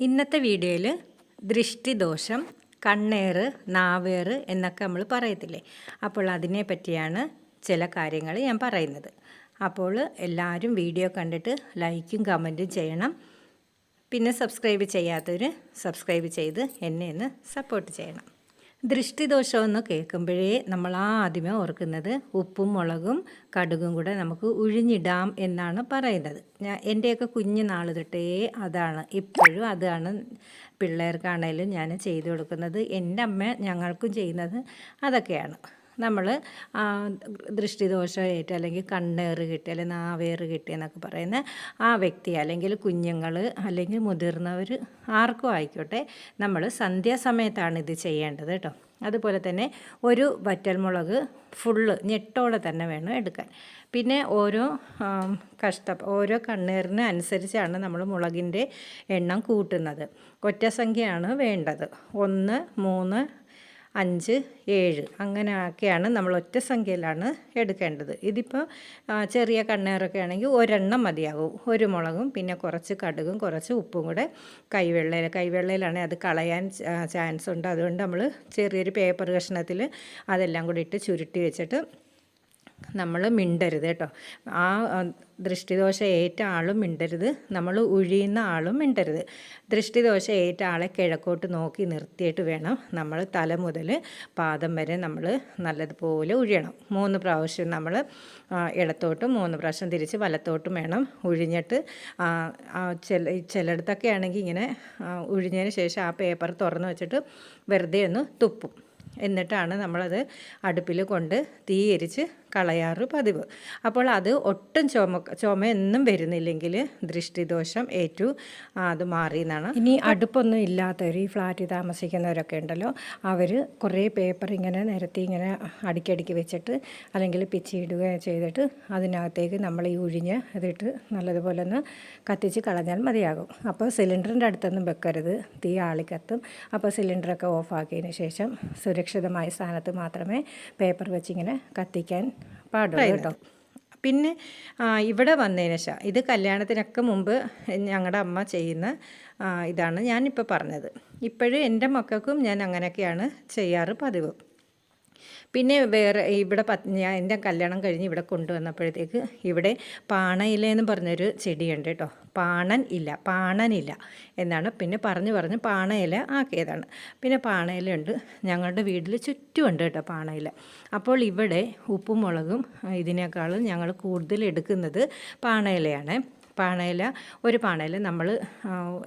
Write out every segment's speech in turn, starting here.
ഇന്നത്തെ വീഡിയോയിൽ ദൃഷ്ടിദോഷം കണ്ണേറ് നാവേറ് എന്നൊക്കെ നമ്മൾ പറയത്തില്ലേ? അപ്പോൾ അതിനെ പറ്റിയാണ് ചില കാര്യങ്ങൾ ഞാൻ പറയുന്നത്. അപ്പോൾ എല്ലാവരും വീഡിയോ കണ്ടിട്ട് ലൈക്കും കമന്റും ചെയ്യണം. പിന്നെ സബ്സ്ക്രൈബ് ചെയ്യാത്തവർ സബ്സ്ക്രൈബ് ചെയ്ത് എന്നെ ഒന്ന് സപ്പോർട്ട് ചെയ്യണം. ദൃഷ്ടിദോഷമെന്ന് കേൾക്കുമ്പോഴേ നമ്മൾ ആദ്യമേ ഓർക്കുന്നത് ഉപ്പും മുളകും കടുകും കൂടെ നമുക്ക് ഉഴിഞ്ഞിടാം എന്നാണ് പറയുന്നത്. ഞാൻ എന്റെയൊക്കെ കുഞ്ഞു നാൾ തൊട്ടേ അതാണ് ഇപ്പോഴും അതാണ് പിള്ളേർക്കാണേലും ഞാൻ ചെയ്തു കൊടുക്കുന്നത്. എന്റെ അമ്മ ഞങ്ങൾക്കും ചെയ്യുന്നത് അതൊക്കെയാണ്. നമ്മൾ ദൃഷ്ടിദോഷം ഏറ്റ അല്ലെങ്കിൽ കണ്ണേറ് കിട്ടി അല്ലെങ്കിൽ നാവേറ് കിട്ടി എന്നൊക്കെ പറയുന്ന ആ വ്യക്തി അല്ലെങ്കിൽ കുഞ്ഞുങ്ങൾ അല്ലെങ്കിൽ മുതിർന്നവർ ആർക്കും ആയിക്കോട്ടെ നമ്മൾ സന്ധ്യാസമയത്താണ് ഇത് ചെയ്യേണ്ടത് കേട്ടോ. അതുപോലെ തന്നെ ഒരു വറ്റൽമുളക് ഫുള്ള് ഞെട്ടോടെ തന്നെ വേണം എടുക്കാൻ. പിന്നെ ഓരോ കഷ്ട ഓരോ കണ്ണീറിന് അനുസരിച്ചാണ് നമ്മൾ മുളകിന്റെ എണ്ണം കൂട്ടുന്നത്. ഒറ്റ സംഖ്യയാണ് വേണ്ടത്. ഒന്ന് മൂന്ന് അഞ്ച് ഏഴ് അങ്ങനെയൊക്കെയാണ് നമ്മൾ ഒറ്റ സംഖ്യയിലാണ് എടുക്കേണ്ടത്. ഇതിപ്പോൾ ചെറിയ കണ്ണേറൊക്കെ ആണെങ്കിൽ ഒരെണ്ണം മതിയാകും. ഒരു മുളകും പിന്നെ കുറച്ച് കടുകും കുറച്ച് ഉപ്പും കൂടെ കൈവെള്ളയിൽ കൈവെള്ളയിലാണെങ്കിൽ അത് കളയാൻ ചാൻസ് ഉണ്ട് അതുകൊണ്ട് നമ്മൾ ചെറിയൊരു പേപ്പർ കഷ്ണത്തിൽ അതെല്ലാം കൂടി ഇട്ട് ചുരുട്ടി വെച്ചിട്ട് നമ്മൾ മിണ്ടരുത് കേട്ടോ. ആ ദൃഷ്ടിദോഷ ഏറ്റ ആളും മിണ്ടരുത്. നമ്മൾ ഉഴിയുന്ന ആളും മിണ്ടരുത്. ദൃഷ്ടിദോഷ ഏറ്റ ആളെ കിഴക്കോട്ട് നോക്കി നിർത്തിയിട്ട് വേണം നമ്മൾ തല മുതൽ പാദം വരെ നമ്മൾ നല്ലതുപോലെ ഉഴിയണം. മൂന്ന് പ്രാവശ്യം നമ്മൾ ഇടത്തോട്ടും മൂന്ന് പ്രാവശ്യം തിരിച്ച് വലത്തോട്ടും വേണം ഉഴിഞ്ഞിട്ട്. ചില ചിലയിടത്തൊക്കെ ആണെങ്കിൽ ഇങ്ങനെ ഉഴിഞ്ഞതിന് ശേഷം ആ പേപ്പർ തുറന്ന് വെച്ചിട്ട് വെറുതെ ഒന്ന് തുപ്പും. എന്നിട്ടാണ് നമ്മളത് അടുപ്പിൽ കൊണ്ട് തീ എരിച്ച് കളയാറ് പതിവ്. അപ്പോൾ അത് ഒട്ടും ചുമ ചുമയൊന്നും വരുന്നില്ലെങ്കിൽ ദൃഷ്ടിദോഷം ഏറ്റു അത് മാറി എന്നാണ് ഇനി അടുപ്പൊന്നും ഇല്ലാത്തവർ ഈ ഫ്ലാറ്റിൽ താമസിക്കുന്നവരൊക്കെ ഉണ്ടല്ലോ അവർ കുറേ പേപ്പർ ഇങ്ങനെ നിരത്തി ഇങ്ങനെ അടുക്കടുക്കി വെച്ചിട്ട് അല്ലെങ്കിൽ പിച്ചിയിടുക ചെയ്തിട്ട് അതിനകത്തേക്ക് നമ്മൾ ഈ ഉഴിഞ്ഞ് ഇതിട്ട് നല്ലതുപോലെ ഒന്ന് കത്തിച്ച് കളഞ്ഞാൽ മതിയാകും. അപ്പോൾ സിലിണ്ടറിന്റെ അടുത്തൊന്നും വെക്കരുത്. തീ ആളിക്കത്തും. അപ്പോൾ സിലിണ്ടറൊക്കെ ഓഫാക്കിയതിന് ശേഷം സുരക്ഷിതമായ സ്ഥാനത്ത് മാത്രമേ പേപ്പർ വെച്ചിങ്ങനെ കത്തിക്കാൻ പാടുള്ളൂ കേട്ടോ. പിന്നെ ഇവിടെ വന്നതിന് ശേഷം ഇത് കല്യാണത്തിനൊക്കെ മുമ്പ് ഞങ്ങളുടെ അമ്മ ചെയ്യുന്ന ഇതാണ് ഞാനിപ്പോൾ പറഞ്ഞത്. ഇപ്പോഴും എന്റെ മക്കൾക്കും ഞാൻ അങ്ങനെയൊക്കെയാണ് ചെയ്യാറ് പതിവ്. പിന്നെ വേറെ ഇവിടെ ഞാൻ എന്റെ കല്യാണം കഴിഞ്ഞ് ഇവിടെ കൊണ്ടുവന്നപ്പോഴത്തേക്ക് ഇവിടെ പാണയിലെന്ന് പറഞ്ഞൊരു ചെടിയുണ്ട് കേട്ടോ. പാണൻ ഇല്ല പാണനില്ല എന്നാണ്. പിന്നെ പറഞ്ഞു പറഞ്ഞ് പാണയില ആക്കിയതാണ്. പിന്നെ പാണയിലുണ്ട് ഞങ്ങളുടെ വീട്ടിൽ ചുറ്റുമുണ്ട് കേട്ടോ പാണയില അപ്പോൾ ഇവിടെ ഉപ്പും മുളകും ഇതിനേക്കാളും ഞങ്ങൾ കൂടുതൽ എടുക്കുന്നത് പാണയിലയാണ് പാണയില ഒരു പാണയില നമ്മൾ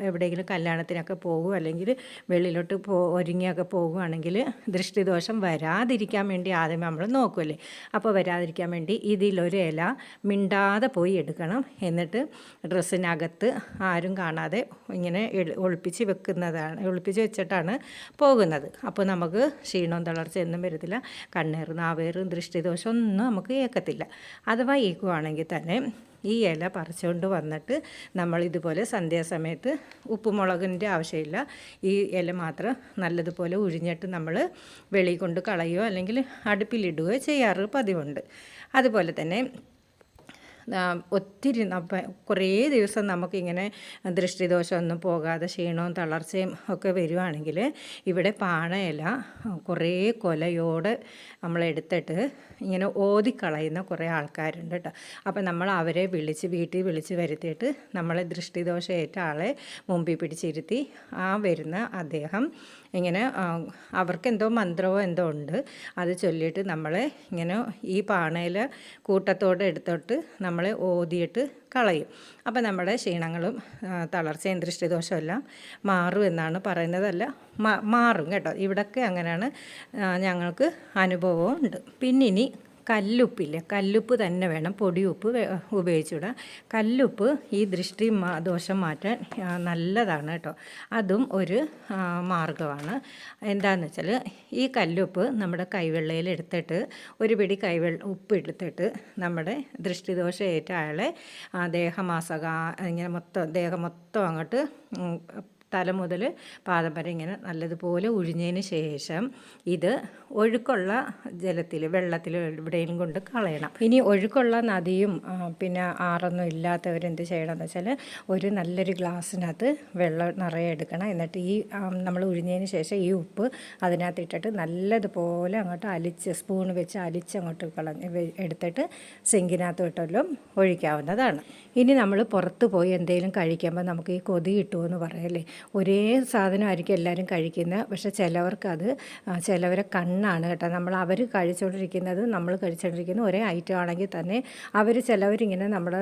എവിടെയെങ്കിലും കല്യാണത്തിനൊക്കെ പോകും അല്ലെങ്കിൽ വെളിയിലോട്ട് പോ ഒരുങ്ങിയൊക്കെ പോകുകയാണെങ്കിൽ ദൃഷ്ടിദോഷം വരാതിരിക്കാൻ വേണ്ടി ആദ്യം നമ്മൾ നോക്കുമല്ലേ അപ്പോൾ വരാതിരിക്കാൻ വേണ്ടി ഇതിലൊരു ഇല മിണ്ടാതെ പോയി എടുക്കണം. എന്നിട്ട് ഡ്രസ്സിനകത്ത് ആരും കാണാതെ ഇങ്ങനെ ഒളിപ്പിച്ച് വെക്കുന്നതാണ് ഒളിപ്പിച്ച് വെച്ചിട്ടാണ് പോകുന്നത്. അപ്പോൾ നമുക്ക് ക്ഷീണവും തളർച്ച ഒന്നും വരത്തില്ല. കണ്ണേറ് നാവേറും ദൃഷ്ടിദോഷം ഒന്നും നമുക്ക് ഏക്കത്തില്ല അഥവാ ഏക്കുവാണെങ്കിൽ തന്നെ ഈ ഇല പറിച്ചുകൊണ്ട് വന്നിട്ട് നമ്മൾ ഇതുപോലെ സന്ധ്യാസമയത്ത് ഉപ്പുമുളകിന്റെ ആവശ്യമില്ല. ഈ ഇല മാത്രം നല്ലതുപോലെ ഉഴിഞ്ഞിട്ട് നമ്മൾ വെളിയിൽ കൊണ്ട് കളയുകയോ അല്ലെങ്കിൽ അടുപ്പിലിടുകയോ ചെയ്യാറ് പതിവുണ്ട്. അതുപോലെ തന്നെ ഒത്തിരി കുറേ ദിവസം നമുക്കിങ്ങനെ ദൃഷ്ടിദോഷമൊന്നും പോകാതെ ക്ഷീണവും തളർച്ചയും ഒക്കെ വരുവാണെങ്കിൽ ഇവിടെ പാണയില കുറേ കൊലയോട് നമ്മളെടുത്തിട്ട് ഇങ്ങനെ ഓതിക്കളയുന്ന കുറേ ആൾക്കാരുണ്ട് കേട്ടോ. അപ്പം നമ്മൾ അവരെ വിളിച്ച് വീട്ടിൽ വിളിച്ച് വരുത്തിയിട്ട് നമ്മളെ ദൃഷ്ടിദോഷം ഏറ്റ ആളെ മുമ്പിൽ പിടിച്ചിരുത്തി ആ വരുന്ന അദ്ദേഹം ഇങ്ങനെ അവർക്ക് എന്തോ മന്ത്രമോ എന്തോ ഉണ്ട്. അത് ചൊല്ലിയിട്ട് നമ്മളെ ഇങ്ങനെ ഈ പാണയിൽ കൂട്ടത്തോടെ എടുത്തോട്ട് നമ്മളെ ഓതിയിട്ട് കളയും. അപ്പോൾ നമ്മുടെ ക്ഷീണങ്ങളും തളർച്ചയും ദൃഷ്ടിദോഷവും എല്ലാം മാറും എന്നാണ് പറയുന്നതല്ല മാറും കേട്ടോ. ഇവിടൊക്കെ അങ്ങനെയാണ് ഞങ്ങൾക്ക് അനുഭവവും ഉണ്ട്. പിന്നിനി കല്ലുപ്പില്ലേ? കല്ലുപ്പ് തന്നെ വേണം. പൊടിയുപ്പ് ഉപയോഗിച്ചിടാം കല്ലുപ്പ് ഈ ദൃഷ്ടി ദോഷം മാറ്റാൻ നല്ലതാണ് കേട്ടോ. അതും ഒരു മാർഗമാണ് എന്താണെന്ന് വെച്ചാൽ ഈ കല്ലുപ്പ് നമ്മുടെ കൈവെള്ളയിൽ എടുത്തിട്ട് ഒരു പിടി കൈവെള്ള ഉപ്പ് എടുത്തിട്ട് നമ്മുടെ ദൃഷ്ടിദോഷം ഏറ്റ ആളെ ദേഹമാസക ഇങ്ങനെ മൊത്തം ദേഹം മൊത്തം അങ്ങോട്ട് തല മുതൽ പാദം വരെ ഇങ്ങനെ നല്ലതുപോലെ ഉഴിഞ്ഞതിന് ശേഷം ഇത് ഒഴുക്കുള്ള ജലത്തിൽ വെള്ളത്തിൽ എവിടെയും കൊണ്ട് കളയണം. ഇനി ഒഴുക്കുള്ള നദിയും പിന്നെ ആറൊന്നും ഇല്ലാത്തവരെന്ത് ചെയ്യണമെന്ന് വെച്ചാൽ ഒരു നല്ലൊരു ഗ്ലാസ്സിനകത്ത് വെള്ളം നിറയെ എടുക്കണം. എന്നിട്ട് ഈ നമ്മൾ ഉഴിഞ്ഞതിന് ശേഷം ഈ ഉപ്പ് അതിനകത്ത് ഇട്ടിട്ട് നല്ലതുപോലെ അങ്ങോട്ട് അലിച്ച് സ്പൂൺ വെച്ച് അലിച്ച് അങ്ങോട്ട് കളഞ്ഞ് എടുത്തിട്ട് സിങ്കിനകത്ത് ഇട്ടല്ലോ ഒഴിക്കാവുന്നതാണ്. ഇനി നമ്മൾ പുറത്ത് പോയി എന്തെങ്കിലും കഴിക്കുമ്പോൾ നമുക്ക് ഈ കൊതി കിട്ടുമെന്ന് പറയല്ലേ? ഒരേ സാധനമായിരിക്കും എല്ലാവരും കഴിക്കുന്നത്. പക്ഷേ ചിലവർക്ക് അത് ചിലവരെ കണ്ണാണ് കേട്ടോ. നമ്മൾ അവർ കഴിച്ചുകൊണ്ടിരിക്കുന്നത് നമ്മൾ കഴിച്ചുകൊണ്ടിരിക്കുന്ന ഒരേ ഐറ്റം ആണെങ്കിൽ തന്നെ അവർ ചിലവരിങ്ങനെ നമ്മൾ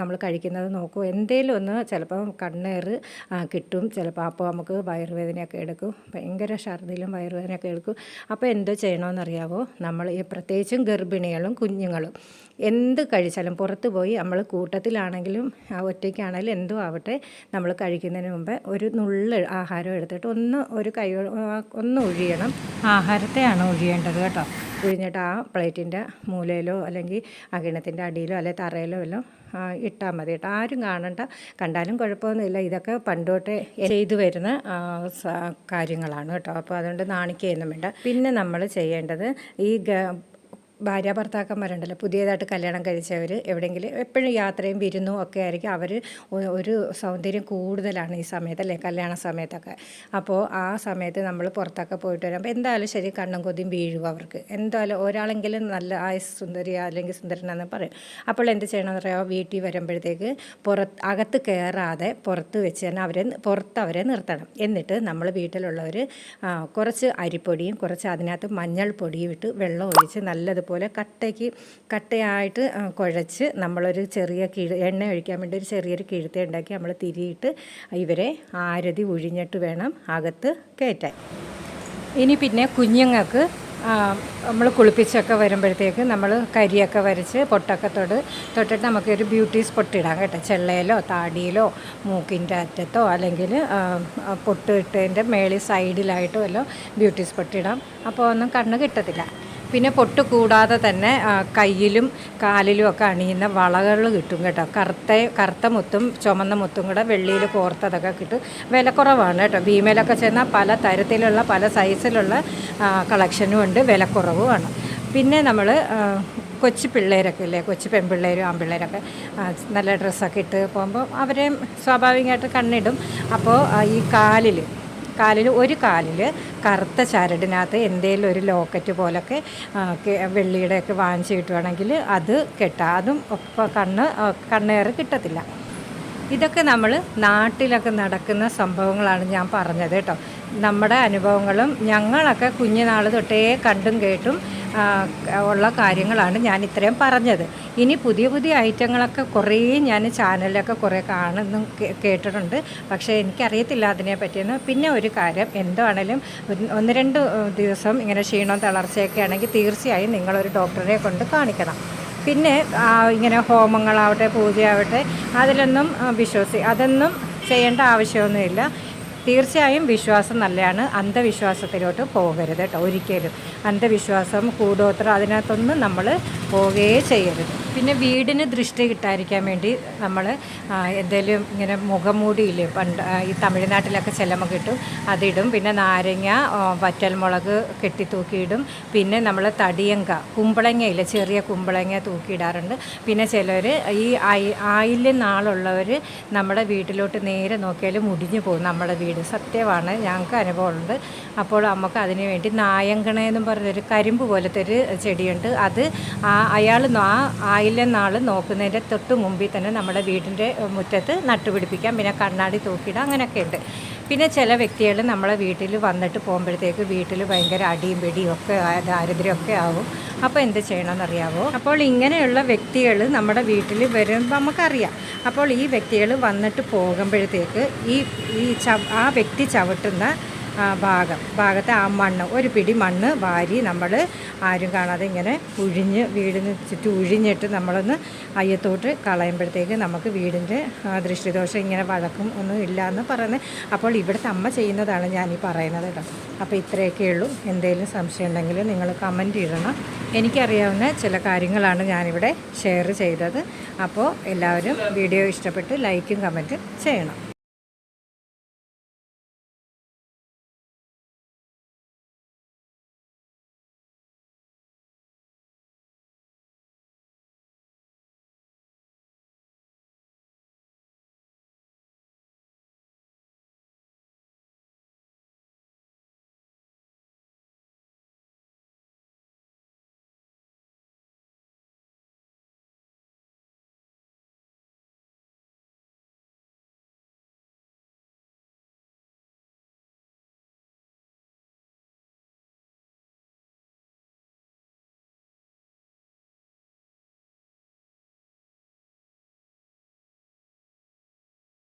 നമ്മൾ കഴിക്കുന്നത് നോക്കും. എന്തേലും ഒന്ന് ചിലപ്പം കണ്ണേറ് കിട്ടും. ചിലപ്പോൾ അപ്പോൾ നമുക്ക് വയറുവേദനയൊക്കെ എടുക്കും. ഭയങ്കര ഛർദിലും വയറുവേദനയൊക്കെ എടുക്കും. അപ്പോൾ എന്തോ ചെയ്യണമെന്നറിയാവോ നമ്മൾ ഈ പ്രത്യേകിച്ചും ഗർഭിണികളും കുഞ്ഞുങ്ങളും. എന്ത് കഴിച്ചാലും പുറത്ത് പോയി നമ്മൾ കൂട്ടത്തിലാണെങ്കിലും ഒറ്റയ്ക്കാണെങ്കിലും എന്തോ ആവട്ടെ നമ്മൾ കഴിക്കുന്നതിന് മുമ്പ് ഒരു നുള്ള് ആഹാരം എടുത്തിട്ട് ഒന്ന് ഒരു കൈ ഒന്ന് ഒഴിയണം ആഹാരത്തെയാണ് ഒഴിയേണ്ടത് കേട്ടോ. ഒഴിഞ്ഞിട്ട് ആ പ്ലേറ്റിന്റെ മൂലയിലോ അല്ലെങ്കിൽ അകിണത്തിന്റെ അടിയിലോ അല്ലെങ്കിൽ തറയിലോ എല്ലാം ഇട്ടാൽ മതി കേട്ടോ. ആരും കാണണ്ട. കണ്ടാലും കുഴപ്പമൊന്നുമില്ല. ഇതൊക്കെ പണ്ടോട്ടേ ചെയ്തു വരുന്ന കാര്യങ്ങളാണ് കേട്ടോ. അപ്പോൾ അതുകൊണ്ട് നാണിക്കുകയൊന്നും വേണ്ട. പിന്നെ നമ്മൾ ചെയ്യേണ്ടത് ഈ ഭാര്യ ഭർത്താക്കന്മാരുണ്ടല്ലോ പുതിയതായിട്ട് കല്യാണം കഴിച്ചവർ എവിടെയെങ്കിലും എപ്പോഴും യാത്രയും വിരുന്നും ഒക്കെ ആയിരിക്കും. അവർ ഒരു സൗന്ദര്യം കൂടുതലാണ് ഈ സമയത്ത് അല്ലേ? കല്യാണ സമയത്തൊക്കെ. അപ്പോൾ ആ സമയത്ത് നമ്മൾ പുറത്തൊക്കെ പോയിട്ട് വരുമ്പോൾ എന്തായാലും ശരി കണ്ണും കൊതിയും വീഴും അവർക്ക്. എന്തായാലും ഒരാളെങ്കിലും നല്ല ആ സുന്ദരി അല്ലെങ്കിൽ സുന്ദരനെന്ന് പറയും. അപ്പോൾ എന്ത് ചെയ്യണമെന്ന് പറയുക വീട്ടിൽ വരുമ്പോഴത്തേക്ക് പുറത്ത് അകത്ത് കയറാതെ പുറത്ത് വെച്ച് തന്നെ അവരെ പുറത്ത് അവരെ നിർത്തണം. എന്നിട്ട് നമ്മൾ വീട്ടിലുള്ളവർ കുറച്ച് അരിപ്പൊടിയും കുറച്ച് അതിനകത്ത് മഞ്ഞൾപ്പൊടിയും ഇട്ട് വെള്ളം ഒഴിച്ച് നല്ലതുപോലെ കട്ടയ്ക്ക് കട്ടയായിട്ട് കുഴച്ച് നമ്മളൊരു ചെറിയ കിഴ എണ്ണ ഒഴിക്കാൻ വേണ്ടി ഒരു ചെറിയൊരു കിഴുത്ത ഉണ്ടാക്കി നമ്മൾ തിരിയിട്ട് ഇവരെ ആരതി ഒഴിഞ്ഞിട്ട് വേണം അകത്ത് കയറ്റാൻ. ഇനി പിന്നെ കുഞ്ഞുങ്ങൾക്ക് നമ്മൾ കുളിപ്പിച്ചൊക്കെ വരുമ്പോഴത്തേക്ക് നമ്മൾ കരിയൊക്കെ വരച്ച് പൊട്ടൊക്കെ തൊട്ട് തൊട്ടിട്ട് നമുക്കൊരു ബ്യൂട്ടി സ്പോട്ട് ഇടാം കേട്ടോ. ചെള്ളയിലോ താടിയിലോ മൂക്കിന്റെ അറ്റത്തോ അല്ലെങ്കിൽ പൊട്ട് ഇട്ടതിന്റെ മേളിൽ സൈഡിലായിട്ടോ എല്ലാം ബ്യൂട്ടി സ്പോട്ട് ഇടാം. അപ്പോൾ ഒന്നും കണ്ണ് കിട്ടത്തില്ല. പിന്നെ പൊട്ട് കൂടാതെ തന്നെ കയ്യിലും കാലിലും ഒക്കെ അണിയുന്ന വളകൾ കിട്ടും കേട്ടോ. കറുത്ത കറുത്ത മുത്തും ചുമന്ന മുത്തും കൂടെ വെള്ളിയിൽ കോർത്തതൊക്കെ കിട്ടും. വിലക്കുറവാണ് കേട്ടോ. ഭീമയിലൊക്കെ ചെന്നാൽ പല തരത്തിലുള്ള പല സൈസിലുള്ള കളക്ഷനും ഉണ്ട്. വിലക്കുറവുമാണ് പിന്നെ നമ്മൾ കൊച്ചു പിള്ളേരൊക്കെ ഇല്ലേ? കൊച്ചു പെൺപിള്ളേരും ആൺപിള്ളേരൊക്കെ നല്ല ഡ്രസ്സൊക്കെ ഇട്ട് പോകുമ്പോൾ അവരെയും സ്വാഭാവികമായിട്ട് കണ്ണിടും. അപ്പോൾ ഈ കാലിൽ കാലിൽ ഒരു കാലിൽ കറുത്ത ചരടിനകത്ത് എന്തെങ്കിലും ഒരു ലോക്കറ്റ് പോലൊക്കെ വെള്ളിയുടെയൊക്കെ വാങ്ങിച്ച് കിട്ടുവാണെങ്കിൽ അത് കെട്ടാം. അതും ഒപ്പം കണ്ണ് കണ്ണേറ് കിട്ടത്തില്ല. ഇതൊക്കെ നമ്മൾ നാട്ടിലൊക്കെ നടക്കുന്ന സംഭവങ്ങളാണ് ഞാൻ പറഞ്ഞത് കേട്ടോ. നമ്മുടെ അനുഭവങ്ങളും ഞങ്ങളൊക്കെ കുഞ്ഞുനാൾ തൊട്ടേ കണ്ടും കേട്ടും ഉള്ള കാര്യങ്ങളാണ് ഞാൻ ഇത്രയും പറഞ്ഞത്. ഇനി പുതിയ പുതിയ ഐറ്റങ്ങളൊക്കെ കുറേ ഞാൻ ചാനലിലൊക്കെ കുറേ കാണുന്നു കേട്ടിട്ടുണ്ട്. പക്ഷേ എനിക്കറിയത്തില്ല അതിനെ പറ്റിയെന്ന് പിന്നെ ഒരു കാര്യം എന്താണേലും ഒന്ന് രണ്ട് ദിവസം ഇങ്ങനെ ക്ഷീണവും തളർച്ചയൊക്കെ ആണെങ്കിൽ തീർച്ചയായും നിങ്ങളൊരു ഡോക്ടറെ കൊണ്ട് കാണിക്കണം. പിന്നെ ഇങ്ങനെ ഹോമങ്ങളാവട്ടെ പൂജയാവട്ടെ അതിലൊന്നും വിശ്വസി അതൊന്നും ചെയ്യേണ്ട ആവശ്യമൊന്നുമില്ല. തീർച്ചയായും വിശ്വാസം നല്ലതാണ്. അന്ധവിശ്വാസത്തിലോട്ട് പോകരുത് കേട്ടോ ഒരിക്കലും. അന്ധവിശ്വാസം കൂടോത്രം അതിനകത്തൊന്നും നമ്മൾ പോവുകയേ ചെയ്യരുത്. പിന്നെ വീടിന് ദൃഷ്ടി കിട്ടാതിരിക്കാൻ വേണ്ടി നമ്മൾ എന്തെങ്കിലും ഇങ്ങനെ മുഖംമൂടിയില്ലേ പണ്ട് ഈ തമിഴ്നാട്ടിലൊക്കെ ചിലമ കിട്ടും അതിടും. പിന്നെ നാരങ്ങ വറ്റൽമുളക് വറ്റൽമുളക് കെട്ടിത്തൂക്കിയിടും പിന്നെ നമ്മൾ തടിയങ്ക കുമ്പളങ്ങയില്ല ചെറിയ കുമ്പളങ്ങ തൂക്കിയിടാറുണ്ട്. പിന്നെ ചിലർ ഈ ആയില്യ നാളുള്ളവർ നമ്മുടെ വീട്ടിലോട്ട് നേരെ നോക്കിയാൽ മുടിഞ്ഞു പോകും നമ്മുടെ വീട്. സത്യമാണ് ഞങ്ങൾക്ക് അനുഭവമുണ്ട്. അപ്പോൾ നമുക്ക് അതിന് വേണ്ടി നായങ്കണ എന്നും പറഞ്ഞൊരു കരിമ്പ് പോലത്തെ ഒരു ചെടിയുണ്ട്. അത് ആ അയാൾ ആ ആയില്യം നാൾ നോക്കുന്നതിന്റെ തൊട്ട് മുമ്പിൽ തന്നെ നമ്മുടെ വീടിന്റെ മുറ്റത്ത് നട്ടുപിടിപ്പിക്കാം. പിന്നെ കണ്ണാടി തൂക്കിയിടാം അങ്ങനെയൊക്കെ ഉണ്ട് പിന്നെ ചില വ്യക്തികൾ നമ്മളെ വീട്ടിൽ വന്നിട്ട് പോകുമ്പോഴത്തേക്ക് വീട്ടിൽ ഭയങ്കര അടിയും പിടിയും ഒക്കെ ദാരിദ്ര്യമൊക്കെ ആവും. അപ്പോൾ എന്ത് ചെയ്യണമെന്നറിയാവോ? അപ്പോൾ ഇങ്ങനെയുള്ള വ്യക്തികൾ നമ്മുടെ വീട്ടിൽ വരുമ്പോൾ നമുക്കറിയാം. അപ്പോൾ ഈ വ്യക്തികൾ വന്നിട്ട് പോകുമ്പോഴത്തേക്ക് ഈ ഈ ആ വ്യക്തി ചവിട്ടുന്ന ഭാഗം. ഭാഗത്തെ ആ മണ്ണ് ഒരു പിടി മണ്ണ് വാരി നമ്മൾ ആരും കാണാതെ ഇങ്ങനെ ഉഴിഞ്ഞ് വീടിന് ചുറ്റും ഉഴിഞ്ഞിട്ട് നമ്മളൊന്ന് അയ്യത്തോട്ട് കളയുമ്പോഴത്തേക്ക് നമുക്ക് വീടിന്റെ ദൃഷ്ടിദോഷം ഇങ്ങനെ വഴക്കും ഒന്നും ഇല്ല എന്ന് പറയുന്നത്. അപ്പോൾ ഇവിടുത്തെ അമ്മ ചെയ്യുന്നതാണ് ഞാൻ ഈ പറയുന്നത് കേട്ടോ. അപ്പോൾ ഇത്രയൊക്കെ ഉള്ളൂ. എന്തെങ്കിലും സംശയം ഉണ്ടെങ്കിൽ നിങ്ങൾ കമന്റ് ഇടണം. എനിക്കറിയാവുന്ന ചില കാര്യങ്ങളാണ് ഞാനിവിടെ ഷെയർ ചെയ്തത്. അപ്പോൾ എല്ലാവരും വീഡിയോ ഇഷ്ടപ്പെട്ട് ലൈക്കും കമന്റും ചെയ്യണം.